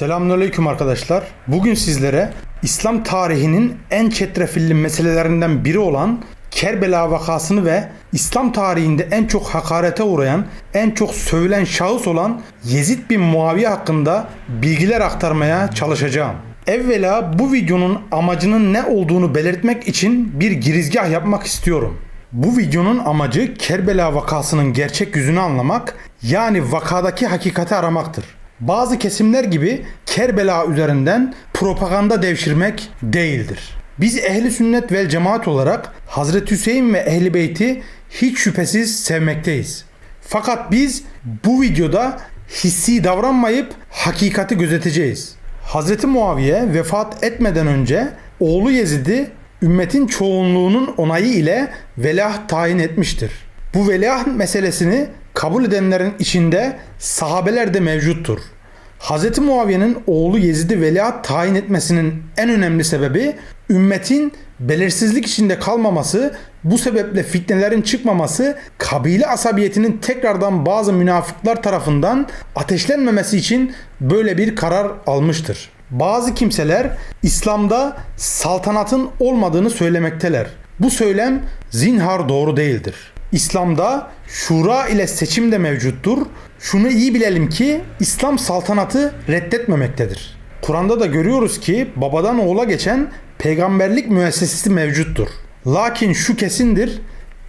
Selamünaleyküm arkadaşlar. Bugün sizlere İslam tarihinin en çetrefilli meselelerinden biri olan Kerbela vakasını ve İslam tarihinde en çok hakarete uğrayan, en çok sövülen şahıs olan Yezid bin Muaviye hakkında bilgiler aktarmaya çalışacağım. Evvela bu videonun amacının ne olduğunu belirtmek için bir girizgah yapmak istiyorum. Bu videonun amacı Kerbela vakasının gerçek yüzünü anlamak, yani vakadaki hakikati aramaktır. Bazı kesimler gibi Kerbela üzerinden propaganda devşirmek değildir. Biz ehli sünnet vel cemaat olarak Hazreti Hüseyin ve ehli beyti hiç şüphesiz sevmekteyiz. Fakat biz bu videoda hissi davranmayıp hakikati gözeteceğiz. Hazreti Muaviye vefat etmeden önce oğlu Yezid'i ümmetin çoğunluğunun onayı ile veliaht tayin etmiştir. Bu veliaht meselesini kabul edenlerin içinde sahabeler de mevcuttur. Hz. Muaviye'nin oğlu Yezid'i veliaht tayin etmesinin en önemli sebebi ümmetin belirsizlik içinde kalmaması, bu sebeple fitnelerin çıkmaması, kabile asabiyetinin tekrardan bazı münafıklar tarafından ateşlenmemesi için böyle bir karar almıştır. Bazı kimseler İslam'da saltanatın olmadığını söylemekteler. Bu söylem zinhar doğru değildir. İslam'da şura ile seçim de mevcuttur. Şunu iyi bilelim ki İslam saltanatı reddetmemektedir. Kur'an'da da görüyoruz ki babadan oğula geçen peygamberlik müessesesi mevcuttur. Lakin şu kesindir.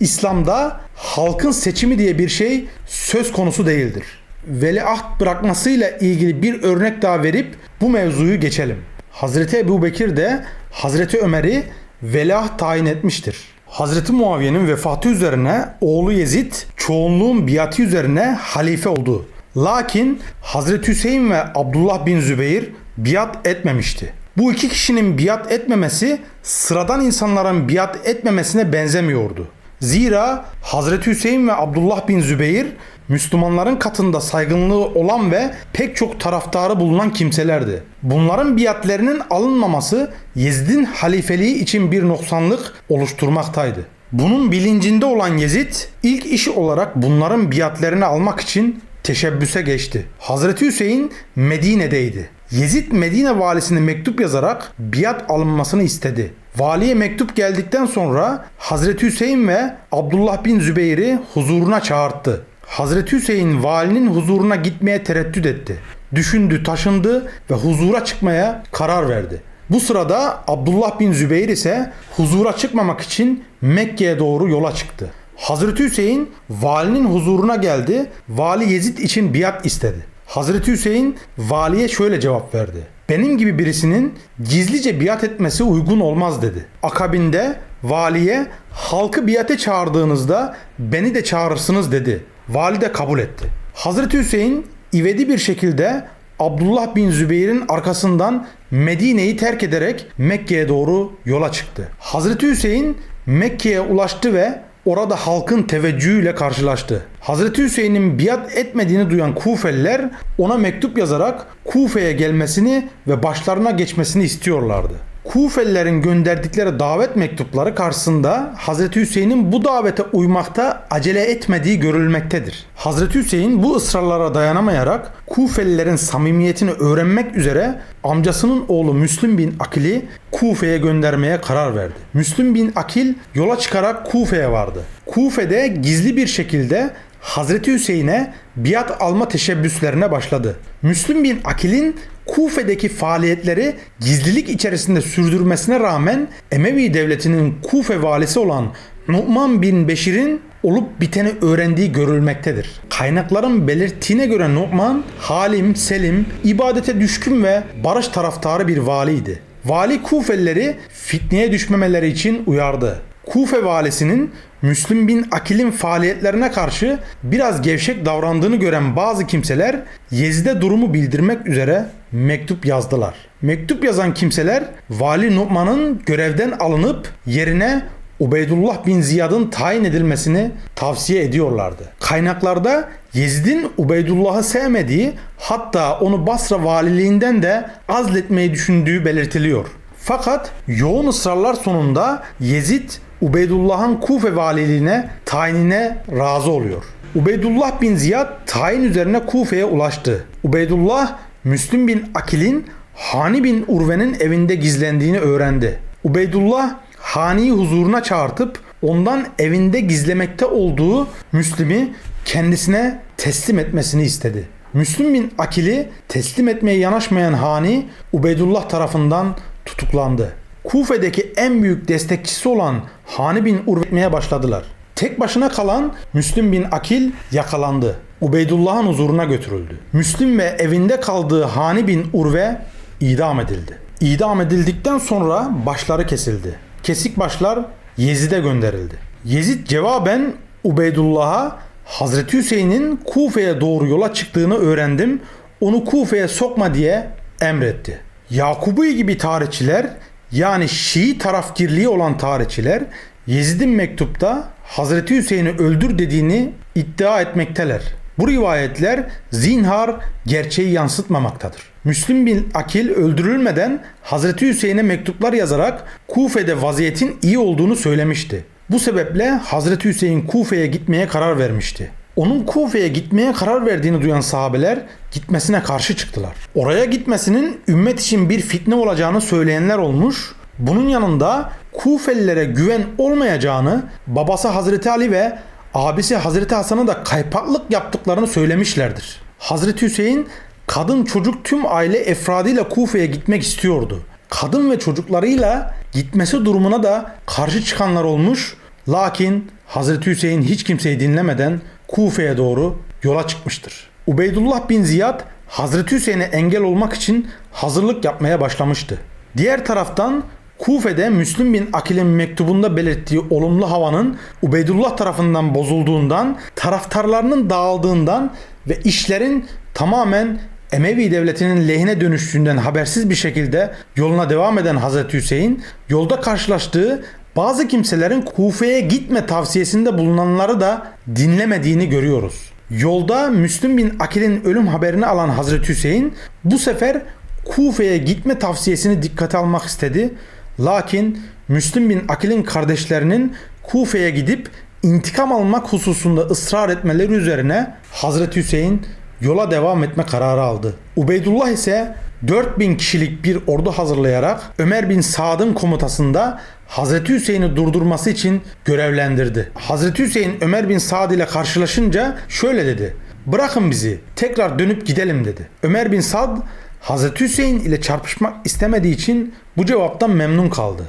İslam'da halkın seçimi diye bir şey söz konusu değildir. Veliaht bırakmasıyla ilgili bir örnek daha verip bu mevzuyu geçelim. Hazreti Ebu Bekir de Hazreti Ömer'i veliaht tayin etmiştir. Hazreti Muaviye'nin vefatı üzerine oğlu Yezid çoğunluğun biatı üzerine halife oldu. Lakin Hazreti Hüseyin ve Abdullah bin Zübeyir biat etmemişti. Bu iki kişinin biat etmemesi sıradan insanların biat etmemesine benzemiyordu. Zira Hazreti Hüseyin ve Abdullah bin Zübeyir Müslümanların katında saygınlığı olan ve pek çok taraftarı bulunan kimselerdi. Bunların biatlerinin alınmaması Yezid'in halifeliği için bir noksanlık oluşturmaktaydı. Bunun bilincinde olan Yezid ilk işi olarak bunların biatlerini almak için teşebbüse geçti. Hazreti Hüseyin Medine'deydi. Yezid Medine valisine mektup yazarak biat alınmasını istedi. Valiye mektup geldikten sonra Hazreti Hüseyin ve Abdullah bin Zübeyir'i huzuruna çağırttı. Hazreti Hüseyin valinin huzuruna gitmeye tereddüt etti. Düşündü, taşındı ve huzura çıkmaya karar verdi. Bu sırada Abdullah bin Zübeyir ise huzura çıkmamak için Mekke'ye doğru yola çıktı. Hazreti Hüseyin valinin huzuruna geldi. Vali Yezid için biat istedi. Hazreti Hüseyin valiye şöyle cevap verdi. Benim gibi birisinin gizlice biat etmesi uygun olmaz dedi. Akabinde valiye halkı biate çağırdığınızda beni de çağırırsınız dedi. Vali de kabul etti. Hazreti Hüseyin ivedi bir şekilde Abdullah bin Zübeyir'in arkasından Medine'yi terk ederek Mekke'ye doğru yola çıktı. Hazreti Hüseyin Mekke'ye ulaştı ve orada halkın teveccühüyle karşılaştı. Hazreti Hüseyin'in biat etmediğini duyan Kufeliler ona mektup yazarak Kufe'ye gelmesini ve başlarına geçmesini istiyorlardı. Kufelilerin gönderdikleri davet mektupları karşısında Hazreti Hüseyin'in bu davete uymakta acele etmediği görülmektedir. Hazreti Hüseyin bu ısrarlara dayanamayarak Kufelilerin samimiyetini öğrenmek üzere amcasının oğlu Müslüm bin Akil'i Kufe'ye göndermeye karar verdi. Müslüm bin Akil yola çıkarak Kufe'ye vardı. Kufe'de gizli bir şekilde Hazreti Hüseyin'e biat alma teşebbüslerine başladı. Müslüm bin Akil'in Kufe'deki faaliyetleri gizlilik içerisinde sürdürmesine rağmen Emevi devletinin Kufe valisi olan Nu'man bin Beşir'in olup biteni öğrendiği görülmektedir. Kaynakların belirttiğine göre Nu'man halim, selim, ibadete düşkün ve barış taraftarı bir valiydi. Vali Kufelileri fitneye düşmemeleri için uyardı. Kufe valisinin Müslüm bin Akil'in faaliyetlerine karşı biraz gevşek davrandığını gören bazı kimseler Yezid'e durumu bildirmek üzere mektup yazdılar. Mektup yazan kimseler Vali Nu'man'ın görevden alınıp yerine Ubeydullah bin Ziyad'ın tayin edilmesini tavsiye ediyorlardı. Kaynaklarda Yezid'in Ubeydullah'ı sevmediği hatta onu Basra valiliğinden de azletmeyi düşündüğü belirtiliyor. Fakat yoğun ısrarlar sonunda Yezid Ubeydullah'ın Kufe valiliğine tayinine razı oluyor. Ubeydullah bin Ziyad tayin üzerine Kufe'ye ulaştı. Ubeydullah Müslüm bin Akil'in Hani bin Urve'nin evinde gizlendiğini öğrendi. Ubeydullah Hani'yi huzuruna çağırtıp ondan evinde gizlemekte olduğu Müslim'i kendisine teslim etmesini istedi. Müslüm bin Akil'i teslim etmeye yanaşmayan Hani Ubeydullah tarafından tutuklandı. Kufe'deki en büyük destekçisi olan Hani bin Urve'ye başladılar. Tek başına kalan Müslüm bin Akil yakalandı. Ubeydullah'ın huzuruna götürüldü. Müslüm ve evinde kaldığı Hani bin Urve idam edildi. İdam edildikten sonra başları kesildi. Kesik başlar Yezid'e gönderildi. Yezid cevaben Ubeydullah'a Hazreti Hüseyin'in Kufe'ye doğru yola çıktığını öğrendim. Onu Kufe'ye sokma diye emretti. Yakubi gibi tarihçiler yani Şii tarafgirliği olan tarihçiler Yezid'in mektupta Hazreti Hüseyin'i öldür dediğini iddia etmekteler. Bu rivayetler zinhar gerçeği yansıtmamaktadır. Müslüm bin Akil öldürülmeden Hazreti Hüseyin'e mektuplar yazarak Kufe'de vaziyetin iyi olduğunu söylemişti. Bu sebeple Hazreti Hüseyin Kufe'ye gitmeye karar vermişti. Onun Kufe'ye gitmeye karar verdiğini duyan sahabeler gitmesine karşı çıktılar. Oraya gitmesinin ümmet için bir fitne olacağını söyleyenler olmuş. Bunun yanında Kufelilere güven olmayacağını, babası Hazreti Ali ve abisi Hazreti Hasan'a da kaypaklık yaptıklarını söylemişlerdir. Hazreti Hüseyin kadın çocuk tüm aile efradıyla Kufe'ye gitmek istiyordu. Kadın ve çocuklarıyla gitmesi durumuna da karşı çıkanlar olmuş. Lakin Hazreti Hüseyin hiç kimseyi dinlemeden Kufe'ye doğru yola çıkmıştır. Ubeydullah bin Ziyad Hazreti Hüseyin'e engel olmak için hazırlık yapmaya başlamıştı. Diğer taraftan Kufe'de Müslüm bin Akil'in mektubunda belirttiği olumlu havanın Ubeydullah tarafından bozulduğundan, taraftarlarının dağıldığından ve işlerin tamamen Emevi devletinin lehine dönüştüğünden habersiz bir şekilde yoluna devam eden Hazreti Hüseyin yolda karşılaştığı bazı kimselerin Kufe'ye gitme tavsiyesinde bulunanları da dinlemediğini görüyoruz. Yolda Müslüm bin Akil'in ölüm haberini alan Hazreti Hüseyin bu sefer Kufe'ye gitme tavsiyesini dikkate almak istedi. Lakin Müslüm bin Akil'in kardeşlerinin Kufe'ye gidip intikam almak hususunda ısrar etmeleri üzerine Hazreti Hüseyin yola devam etme kararı aldı. Ubeydullah ise 4000 kişilik bir ordu hazırlayarak Ömer bin Saad'ın komutasında Hazreti Hüseyin'i durdurması için görevlendirdi. Hazreti Hüseyin Ömer bin Saad ile karşılaşınca şöyle dedi. Bırakın bizi tekrar dönüp gidelim dedi. Ömer bin Saad Hazreti Hüseyin ile çarpışmak istemediği için bu cevaptan memnun kaldı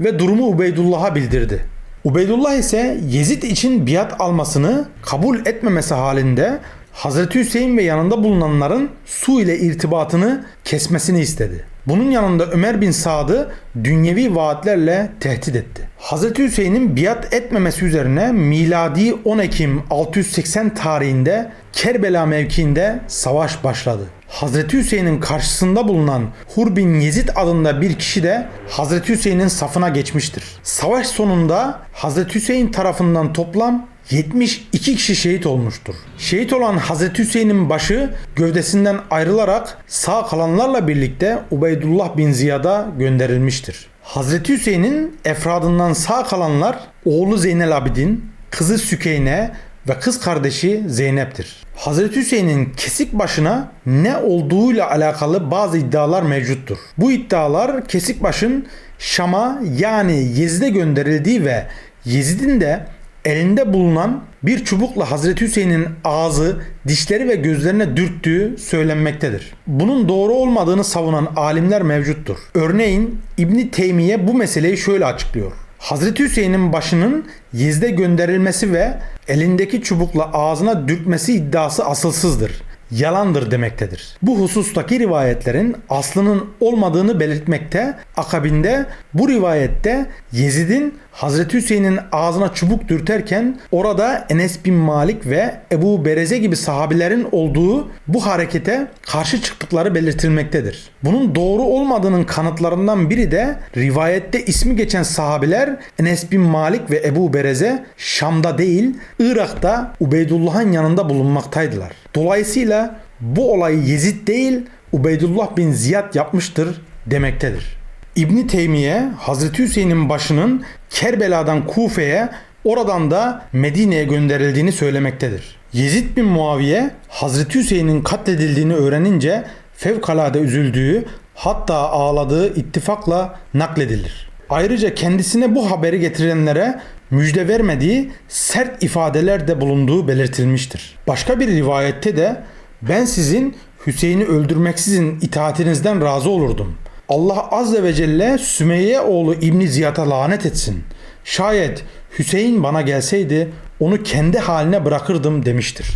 ve durumu Ubeydullah'a bildirdi. Ubeydullah ise Yezid için biat almasını kabul etmemesi halinde Hazreti Hüseyin ve yanında bulunanların su ile irtibatını kesmesini istedi. Bunun yanında Ömer bin Sad'ı dünyevi vaatlerle tehdit etti. Hazreti Hüseyin'in biat etmemesi üzerine miladi 10 Ekim 680 tarihinde Kerbela mevkiinde savaş başladı. Hazreti Hüseyin'in karşısında bulunan Hur bin Yezid adında bir kişi de Hazreti Hüseyin'in safına geçmiştir. Savaş sonunda Hazreti Hüseyin tarafından toplam 72 kişi şehit olmuştur. Şehit olan Hazreti Hüseyin'in başı gövdesinden ayrılarak sağ kalanlarla birlikte Ubeydullah bin Ziyad'a gönderilmiştir. Hazreti Hüseyin'in efradından sağ kalanlar oğlu Zeynel Abidin, kızı Sükeyne ve kız kardeşi Zeynep'tir. Hazreti Hüseyin'in kesik başına ne olduğuyla alakalı bazı iddialar mevcuttur. Bu iddialar kesik başın Şam'a yani Yezid'e gönderildiği ve Yezid'in de elinde bulunan bir çubukla Hazreti Hüseyin'in ağzı, dişleri ve gözlerine dürttüğü söylenmektedir. Bunun doğru olmadığını savunan alimler mevcuttur. Örneğin İbni Teymiye bu meseleyi şöyle açıklıyor. Hazreti Hüseyin'in başının Yezid'e gönderilmesi ve elindeki çubukla ağzına dürtmesi iddiası asılsızdır yalandır demektedir. Bu husustaki rivayetlerin aslının olmadığını belirtmekte. Akabinde bu rivayette Yezid'in Hazreti Hüseyin'in ağzına çubuk dürterken orada Enes bin Malik ve Ebu Bereze gibi sahabilerin olduğu bu harekete karşı çıktıkları belirtilmektedir. Bunun doğru olmadığının kanıtlarından biri de rivayette ismi geçen sahabiler Enes bin Malik ve Ebu Bereze Şam'da değil Irak'ta Ubeydullah'ın yanında bulunmaktaydılar. Dolayısıyla bu olayı Yezid değil Ubeydullah bin Ziyad yapmıştır demektedir. İbni Teymiye Hazreti Hüseyin'in başının Kerbela'dan Kufe'ye oradan da Medine'ye gönderildiğini söylemektedir. Yezid bin Muaviye Hazreti Hüseyin'in katledildiğini öğrenince fevkalade üzüldüğü hatta ağladığı ittifakla nakledilir. Ayrıca kendisine bu haberi getirenlere müjde vermediği sert ifadeler de bulunduğu belirtilmiştir. Başka bir rivayette de ben sizin Hüseyin'i öldürmeksizin itaatinizden razı olurdum. Allah azze ve celle Sümeyye oğlu İbni Ziyad'a lanet etsin. Şayet Hüseyin bana gelseydi onu kendi haline bırakırdım demiştir.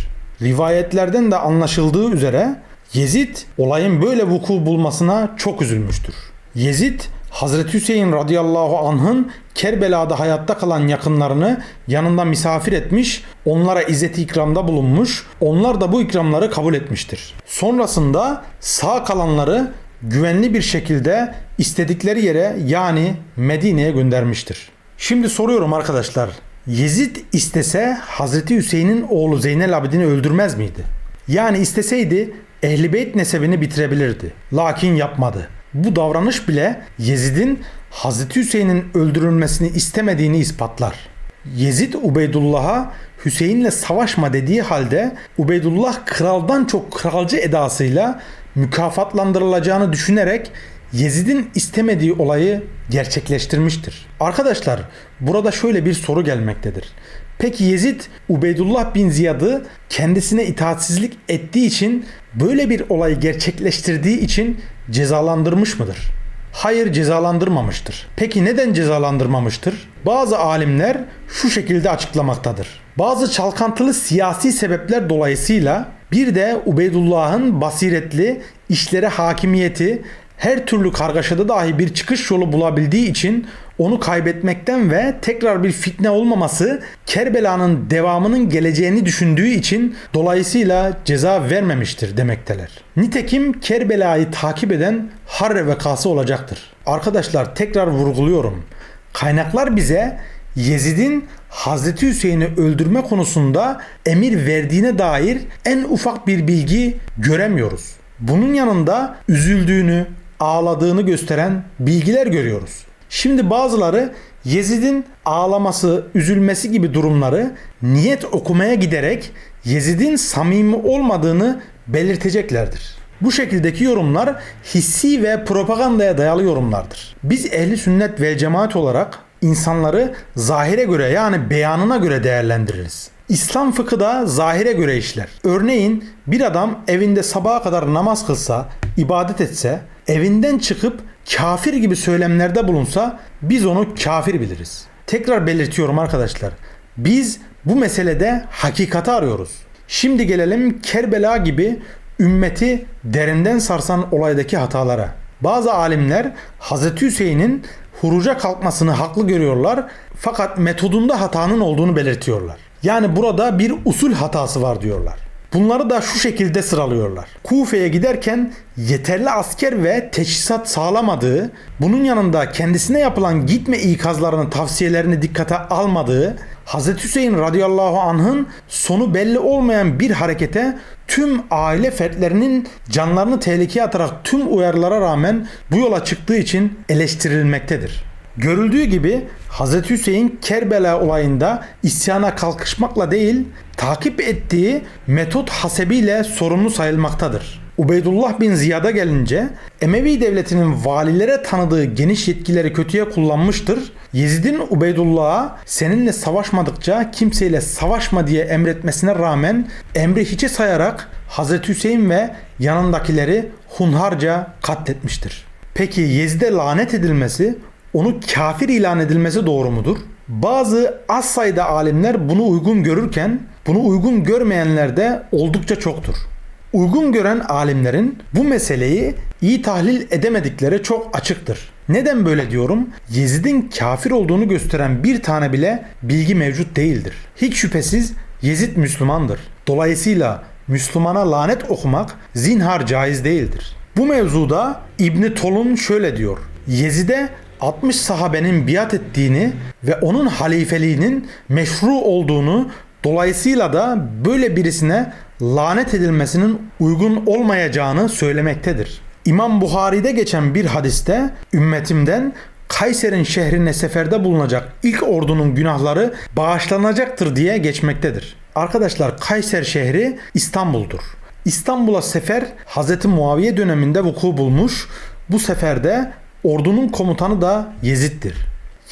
Rivayetlerden de anlaşıldığı üzere Yezid olayın böyle vuku bulmasına çok üzülmüştür. Yezid Hazreti Hüseyin radıyallahu anh'ın Kerbela'da hayatta kalan yakınlarını yanında misafir etmiş, onlara izzet ikramda bulunmuş, onlar da bu ikramları kabul etmiştir. Sonrasında sağ kalanları güvenli bir şekilde istedikleri yere yani Medine'ye göndermiştir. Şimdi soruyorum arkadaşlar. Yezid istese Hazreti Hüseyin'in oğlu Zeynel Abidin'i öldürmez miydi? Yani isteseydi Ehli Beyt nesebini bitirebilirdi. Lakin yapmadı. Bu davranış bile Yezid'in Hazreti Hüseyin'in öldürülmesini istemediğini ispatlar. Yezid Ubeydullah'a Hüseyin'le savaşma dediği halde Ubeydullah kraldan çok kralcı edasıyla mükafatlandırılacağını düşünerek Yezid'in istemediği olayı gerçekleştirmiştir. Arkadaşlar burada şöyle bir soru gelmektedir. Peki Yezid Ubeydullah bin Ziyad'ı kendisine itaatsizlik ettiği için böyle bir olayı gerçekleştirdiği için cezalandırmış mıdır? Hayır cezalandırmamıştır. Peki neden cezalandırmamıştır? Bazı alimler şu şekilde açıklamaktadır. Bazı çalkantılı siyasi sebepler dolayısıyla bir de Ubeydullah'ın basiretli işlere hakimiyeti her türlü kargaşada dahi bir çıkış yolu bulabildiği için onu kaybetmekten ve tekrar bir fitne olmaması Kerbela'nın devamının geleceğini düşündüğü için dolayısıyla ceza vermemiştir demekteler. Nitekim Kerbela'yı takip eden Harre vakası olacaktır. Arkadaşlar tekrar vurguluyorum. Kaynaklar bize Yezid'in Hazreti Hüseyin'i öldürme konusunda emir verdiğine dair en ufak bir bilgi göremiyoruz. Bunun yanında üzüldüğünü, ağladığını gösteren bilgiler görüyoruz. Şimdi bazıları Yezid'in ağlaması, üzülmesi gibi durumları niyet okumaya giderek Yezid'in samimi olmadığını belirteceklerdir. Bu şekildeki yorumlar hissi ve propagandaya dayalı yorumlardır. Biz ehli sünnet ve cemaat olarak insanları zahire göre yani beyanına göre değerlendiririz. İslam fıkı da zahire göre işler. Örneğin bir adam evinde sabaha kadar namaz kılsa, ibadet etse, evinden çıkıp kafir gibi söylemlerde bulunsa biz onu kafir biliriz. Tekrar belirtiyorum arkadaşlar. Biz bu meselede hakikati arıyoruz. Şimdi gelelim Kerbela gibi ümmeti derinden sarsan olaydaki hatalara. Bazı alimler Hazreti Hüseyin'in huruca kalkmasını haklı görüyorlar fakat metodunda hatanın olduğunu belirtiyorlar. Yani burada bir usul hatası var diyorlar. Bunları da şu şekilde sıralıyorlar. Kufe'ye giderken yeterli asker ve teçhizat sağlamadığı, bunun yanında kendisine yapılan gitme ikazlarını, tavsiyelerini dikkate almadığı, Hz. Hüseyin radıyallahu anh'ın sonu belli olmayan bir harekete tüm aile fertlerinin canlarını tehlikeye atarak tüm uyarılara rağmen bu yola çıktığı için eleştirilmektedir. Görüldüğü gibi Hz. Hüseyin Kerbela olayında isyana kalkışmakla değil, takip ettiği metot hasebiyle sorumlu sayılmaktadır. Ubeydullah bin Ziyad'a gelince Emevi devletinin valilere tanıdığı geniş yetkileri kötüye kullanmıştır. Yezid'in Ubeydullah'a seninle savaşmadıkça kimseyle savaşma diye emretmesine rağmen emri hiçe sayarak Hazreti Hüseyin ve yanındakileri hunharca katletmiştir. Peki Yezid'e lanet edilmesi onu kafir ilan edilmesi doğru mudur? Bazı az sayıda alimler bunu uygun görürken bunu uygun görmeyenler de oldukça çoktur. Uygun gören alimlerin bu meseleyi iyi tahlil edemedikleri çok açıktır. Neden böyle diyorum? Yezid'in kafir olduğunu gösteren bir tane bile bilgi mevcut değildir. Hiç şüphesiz Yezid Müslümandır. Dolayısıyla Müslümana lanet okumak zinhar caiz değildir. Bu mevzuda İbni Tolun şöyle diyor. Yezid'e 60 sahabenin biat ettiğini ve onun halifeliğinin meşru olduğunu dolayısıyla da böyle birisine lanet edilmesinin uygun olmayacağını söylemektedir. İmam Buhari'de geçen bir hadiste ümmetimden Kayser'in şehrine seferde bulunacak ilk ordunun günahları bağışlanacaktır diye geçmektedir. Arkadaşlar Kayser şehri İstanbul'dur. İstanbul'a sefer Hz. Muaviye döneminde vuku bulmuş. Bu seferde ordunun komutanı da Yezid'dir.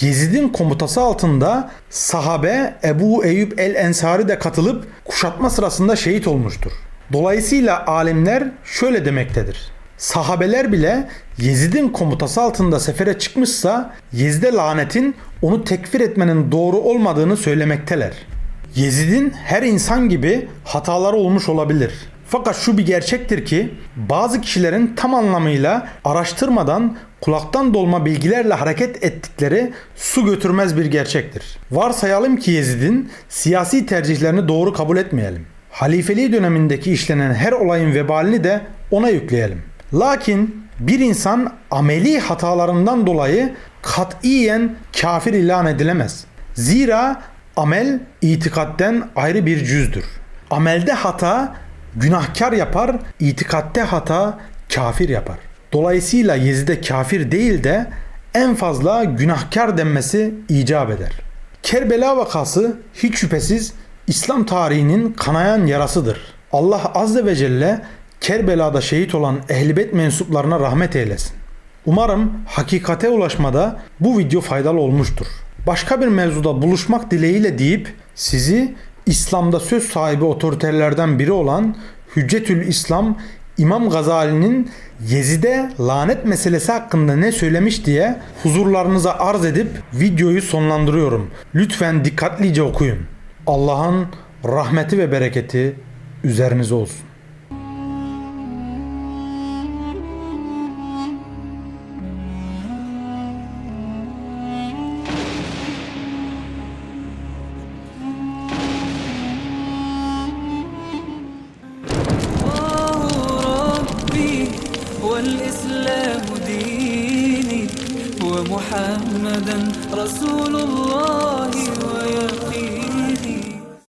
Yezid'in komutası altında sahabe Ebu Eyyub el-Ensari de katılıp kuşatma sırasında şehit olmuştur. Dolayısıyla alimler şöyle demektedir. Sahabeler bile Yezid'in komutası altında sefere çıkmışsa Yezid'e lanetin onu tekfir etmenin doğru olmadığını söylemekteler. Yezid'in her insan gibi hataları olmuş olabilir. Fakat şu bir gerçektir ki bazı kişilerin tam anlamıyla araştırmadan kulaktan dolma bilgilerle hareket ettikleri su götürmez bir gerçektir. Varsayalım ki Yezid'in siyasi tercihlerini doğru kabul etmeyelim. Halifeliği dönemindeki işlenen her olayın vebalini de ona yükleyelim. Lakin bir insan ameli hatalarından dolayı katiyen kafir ilan edilemez. Zira amel itikatten ayrı bir cüzdür. Amelde hata günahkar yapar, itikatte hata kafir yapar. Dolayısıyla Yezid'e kafir değil de en fazla günahkar denmesi icap eder. Kerbela vakası hiç şüphesiz İslam tarihinin kanayan yarasıdır. Allah Azze ve Celle Kerbela'da şehit olan ehlibet mensuplarına rahmet eylesin. Umarım hakikate ulaşmada bu video faydalı olmuştur. Başka bir mevzuda buluşmak dileğiyle deyip sizi İslam'da söz sahibi otoriterlerden biri olan Hüccetül İslam İmam Gazali'nin Yezid'e lanet meselesi hakkında ne söylemiş diye huzurlarınıza arz edip videoyu sonlandırıyorum. Lütfen dikkatlice okuyun. Allah'ın rahmeti ve bereketi üzerinize olsun.